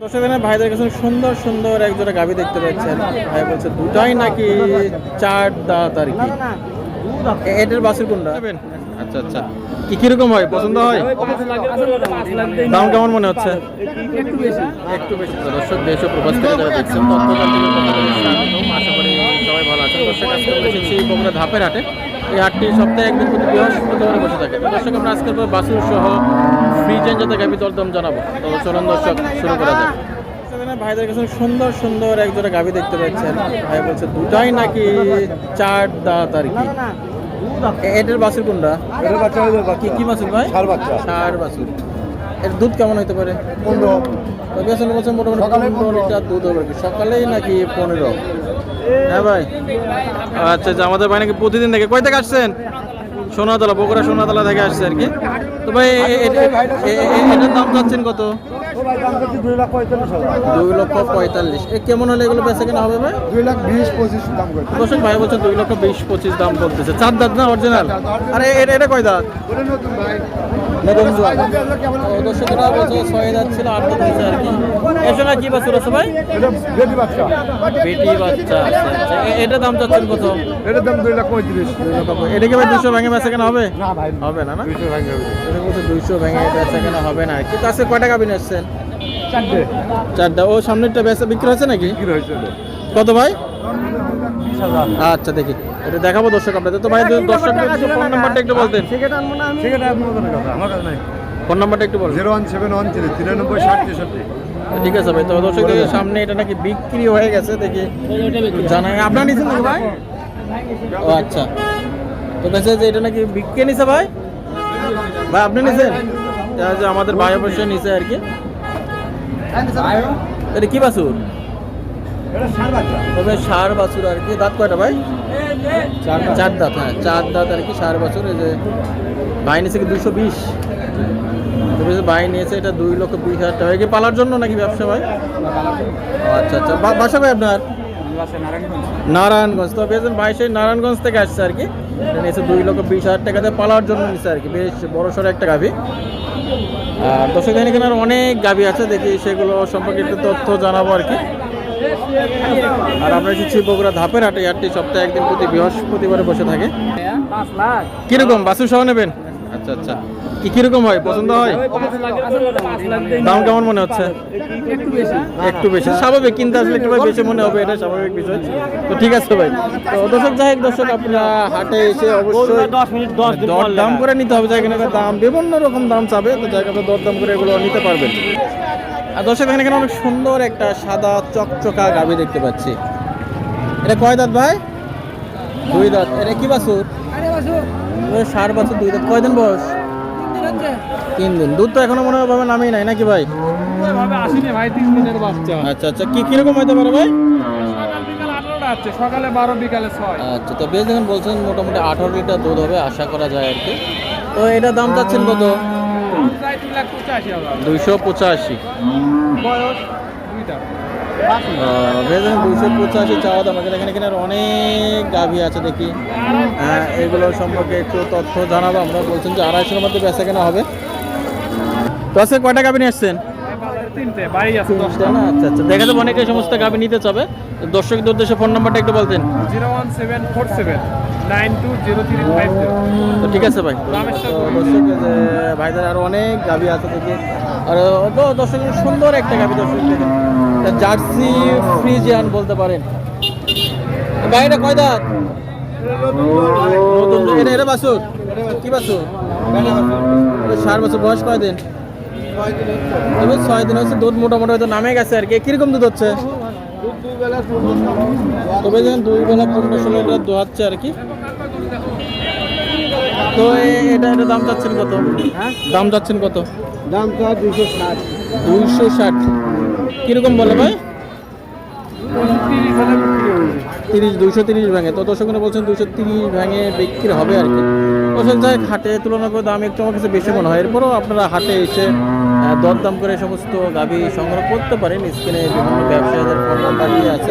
দর্শক ভাইদের কাছে সুন্দর সুন্দর এক জোড়া গাভি দেখতে পাচ্ছেন। ভাই বলছে, দুটাই নাকি চার আর কি? এটার বাসের কোনটা? আচ্ছা আচ্ছা। কি, কীরকম হয়? পছন্দ হয়? দাম কেমন মনে হচ্ছে? একটু বেশি। ধাপের হাটে। এই হাটটি সপ্তাহে একদিন বৃহস্পতিবার বসে থাকে। দর্শক, আমরা আজকের পর বাসুর সহ ফ্রিজেন যাতে গাভি দরদম জানাব। তো চলুন দর্শক শুরু করা যাক। ভাইদের কাছে সুন্দর সুন্দর এক জোড়া গাভি দেখতে পাচ্ছেন। ভাই বলছে দুটাই নাকি চার দাঁত আর কি? এটার বাছুর কোনটা? এটা বাচ্চা হয়ে যাবে কি কি বাছুর ভাই? ষাঁড় বাচ্চা। ষাঁড় বাছুর। এর দুধ কেমন হতে পারে? পনেরো। তবে আসলে বলছেন মোটামুটি পনেরো লিটার দুধ হবে। কি। সকালেই নাকি পনেরো? হ্যাঁ ভাই। আচ্ছা আচ্ছা আমাদের ভাই নাকি প্রতিদিন থেকে কই থেকে আসছেন? সোনাতলা বগুড়া সোনাতলা থেকে আসছে আর কি। তো ভাই এটার দাম চাচ্ছেন কত? দুই লক্ষ পঁয়তাল্লিশ। এ কেমন হলে এগুলো বেচা কেনা হবে ভাই? দুই লাখ বিশ পঁচিশ দাম করছি। ভাই বলছে দুই লক্ষ বিশ পঁচিশ দাম বলতেছে চার দাঁত না অরিজিনাল আরে এটা কয় দাঁত? নতুন দর্শক এটা বলছে ছয় দাঁত ছিল আট দাঁত হয়েছে আর কি। এর সঙ্গে কি বাছুর আছে ভাই? এটা বেটি বাচ্চা। বেটি বাচ্চা আছে আচ্ছা, দাম চাচ্ছেন কত? এটার দাম দুই লাখ পঁয়ত্রিশ। এটা কি ভাই দুশো ভেঙে বেচা কেনা হবে? না ভাই হবে না না? দুইশো ভাঙে এটা বলছে দুইশো ভেঙে বেচা কেনা হবে না। কিন্তু আজকে কয় টাকা বিনে আসছেন? চারটে। ও সামনেরটা বেচা বিক্রি হয়েছে নাকি? কত ভাই? আচ্ছা দেখি। এটা দেখাবো দর্শক আপনাদের। তো ভাই দর্শক ফোন নাম্বারটা একটু বলতেন। সেটা আপনার কথা আমার কাছে নাই। ফোন নাম্বারটা একটু বলবেন zero one seven one three তিরানব্বই ষাট তেষট্টি। ঠিক আছে ভাই তো দর্শক দেখি সামনে এটা নাকি বিক্রি হয়ে গেছে দেখি। জানা আপনার নিছেন নাকি ভাই? ও আচ্ছা। তো কাছে যে এটা নাকি বিক্রি নিছে ভাই? ভাই আপনি নিছেন? যে আমাদের ভাই অবশ্যই নিছে আর কি। এটা কি বাছুর? তবে সার বাছুর আর কি দাঁত কয়টা ভাই? চার দাঁত। হ্যাঁ চার দাঁত আর কি সার বাছুর এই যে ভাই নিয়েছে কি দুশো বিশ? ভাই নিয়েছে এটা দুই লক্ষ বিশ হাজার টাকা। কি পালার জন্য নাকি ব্যবসা ভাই? আচ্ছা আচ্ছা। বাসা ভাই আপনার? নারায়ণগঞ্জ। তো বেশ ভাই সেই নারায়ণগঞ্জ থেকে আসছে আর কি। এটা নিয়েছে দুই লক্ষ বিশ হাজার টাকাতে পালার জন্য নিচ্ছে আর কি। বেশ বড় সড়ো একটা গাভী। আর দর্শক এখানে এখানে অনেক গাভি আছে দেখি সেগুলো সম্পর্কে একটু তথ্য জানাব আর কি। আর আমরা এসেছি বগুড়া ধাপের হাটে। হাটটি সপ্তাহে একদিন প্রতি বৃহস্পতিবারে বসে থাকে। কীরকম? বাসু সহ নেবেন? আচ্ছা আচ্ছা। কি কীরকম হয়? পছন্দ হয়? দাম কেমন মনে হচ্ছে? একটু বেশি। স্বাভাবিক কিনতে আসলে একটু বেশি মনে হবে এটা স্বাভাবিক বিষয়। তো ঠিক আছে ভাই। তো দর্শক যাই হোক দর্শক আপনারা হাটে এসে অবশ্যই দর দাম করে নিতে হবে। যাই এখানে দাম বিভিন্ন রকম দাম চাবে তো জায়গা দর দাম করে এগুলো নিতে পারবেন। আর দর্শক এখানে অনেক সুন্দর একটা সাদা চকচকা গাভি দেখতে পাচ্ছি। এটা কয় দাঁত ভাই? দুই দাঁত। এটা কি ওই সার বাছুর দুই দাঁত। কয়দিন বয়স? তিন দিন দুধ তো এখনও মনে হয় ভাবে নামেই নাই নাকি ভাই? আসেনি ভাই তিন দিনের বাচ্চা। আচ্ছা আচ্ছা। কি কীরকম হইতে পারে ভাই? সকাল বিকাল আঠারোটা আছে সকালে বারো বিকালে ছয়। আচ্ছা তো বেশ যখন বলছেন মোটামুটি আঠারো লিটার দুধ হবে আশা করা যায় আর কি। তো এটা দাম চাচ্ছেন কত? দুইশো পঁচাশি। দাম। এখানে অনেক গাভী আছে দেখি। হ্যাঁ সম্পর্কে একটু তথ্য জানাব। আমরা বলছেন যে আড়াইশোর মধ্যে বেচা কেনা হবে। তো কয়টা গাভী নিয়ে আসছেন তিনটে বাড়ি আছে দশটা। দশটা না? আচ্ছা আচ্ছা। দেখা যাবে অনেকে সমস্ত গাভি নিতে চাবে। দর্শকদের উদ্দেশ্যে ফোন নাম্বারটা একটু বলতেন। Zero one seven four seven nine two zero three five তো ঠিক আছে ভাই। ভাইদের আরও অনেক গাভি আছে দেখি। আর দর্শক সুন্দর একটা গাভি দর্শক জার্সি ফ্রিজিয়ান বলতে পারেন। গাড়িটা কয় দাঁত? নতুন এটা এটা বাছুর? কি বাছুর? এটা সার বছর বয়স কয় দিন তবে ছয় দিন হচ্ছে দুধ মোটামুটি হয়তো নামে গেছে আর কি। কীরকম দুধ হচ্ছে? তবে যেন দুই বেলা পনেরো ষোলো লিটার দোয়াচ্ছে আর কি। তো এটা এটা দাম চাচ্ছেন কত? দাম চাচ্ছেন কত? দাম তো দুইশো ষাট। দুইশো ষাট। কীরকম বলে ভাই? তিরিশ দুইশো তিরিশ ভেঙে। তো দর্শক বলছেন দুইশো তিরিশ ভেঙে বিক্রি হবে আর কি। দর্শক যাই হাটে তুলনা করে দাম একটু আমার কাছে বেশি মনে হয়। এরপরও আপনারা হাটে এসে দরদাম করে সমস্ত গাভী সংগ্রহ করতে পারেন। স্ক্রিনে বিভিন্ন ব্যবসায়ীদের ফোন নাম্বার দিয়ে আছে